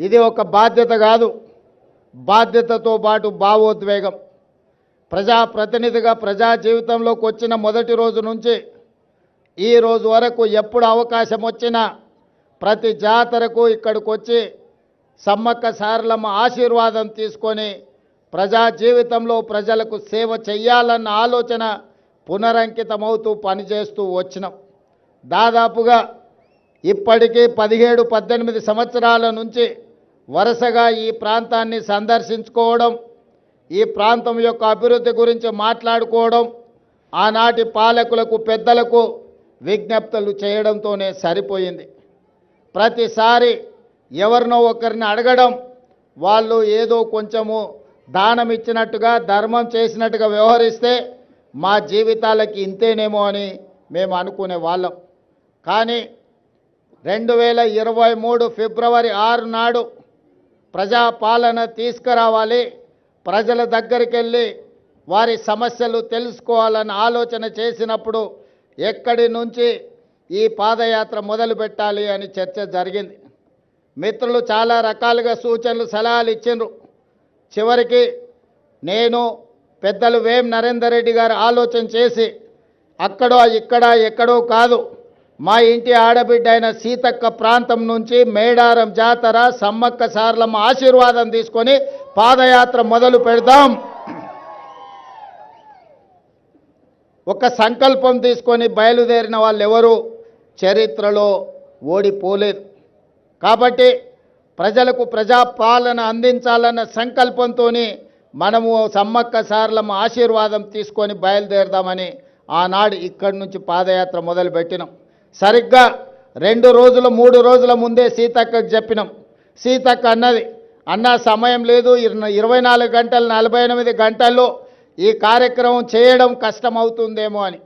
ఇది ఒక బాధ్యత కాదు. బాధ్యతతో పాటు భావోద్వేగం. ప్రజాప్రతినిధిగా ప్రజా జీవితంలోకి వచ్చిన మొదటి రోజు నుంచి ఈ రోజు వరకు ఎప్పుడు అవకాశం వచ్చినా ప్రతి జాతరకు ఇక్కడికి వచ్చి సమ్మక్క సారలమ్మ ఆశీర్వాదం తీసుకొని ప్రజా జీవితంలో ప్రజలకు సేవ చెయ్యాలన్న ఆలోచన పునరంకితమవుతూ పనిచేస్తూ వచ్చినాం. దాదాపుగా ఇప్పటికీ పదిహేడు పద్దెనిమిది సంవత్సరాల నుంచి వరుసగా ఈ ప్రాంతాన్ని సందర్శించుకోవడం ఈ ప్రాంతం యొక్క అభివృద్ధి గురించి మాట్లాడుకోవడం ఆనాటి పాలకులకు పెద్దలకు విజ్ఞప్తులు చేయడంతోనే సరిపోయింది. ప్రతిసారి ఎవరినో ఒకరిని అడగడం వాళ్ళు ఏదో కొంచెము దానం ఇచ్చినట్టుగా ధర్మం చేసినట్టుగా వ్యవహరిస్తే మా జీవితాలకి ఇంతేనేమో అని మేము అనుకునే వాళ్ళం. కానీ రెండు వేల ఇరవై మూడు ఫిబ్రవరి ఆరు నాడు ప్రజాపాలన తీసుకురావాలి. ప్రజల దగ్గరికి వెళ్ళి వారి సమస్యలు తెలుసుకోవాలని ఆలోచన చేసినప్పుడు ఎక్కడి నుంచి ఈ పాదయాత్ర మొదలు పెట్టాలి అని చర్చ జరిగింది. మిత్రులు చాలా రకాలుగా సూచనలు సలహాలు ఇచ్చిండ్రు. చివరికి నేను పెద్దలు వేం నరేందర్ రెడ్డి గారు ఆలోచన చేసి అక్కడో ఇక్కడ ఎక్కడో కాదు మా ఇంటి ఆడబిడ్డ అయిన సీతక్క ప్రాంతం నుంచి మేడారం జాతర సమ్మక్క సార్లమ్మ ఆశీర్వాదం తీసుకొని పాదయాత్ర మొదలు పెడదాం. ఒక సంకల్పం తీసుకొని బయలుదేరిన వాళ్ళు ఎవరు చరిత్రలో ఓడిపోలేదు. కాబట్టి ప్రజలకు ప్రజాపాలన అందించాలన్న సంకల్పంతో మనము సమ్మక్క సార్లమ్మ ఆశీర్వాదం తీసుకొని బయలుదేరదామని ఆనాడు ఇక్కడి నుంచి పాదయాత్ర మొదలుపెట్టినాం. సరిగ్గా రెండు రోజుల మూడు రోజుల ముందే సీతక్కకు చెప్పినాం. సీతక్క అన్నది అన్న సమయం లేదు. ఇరవై నాలుగు గంటలు నలభై ఎనిమిది గంటల్లో ఈ కార్యక్రమం చేయడం కష్టమవుతుందేమో అని.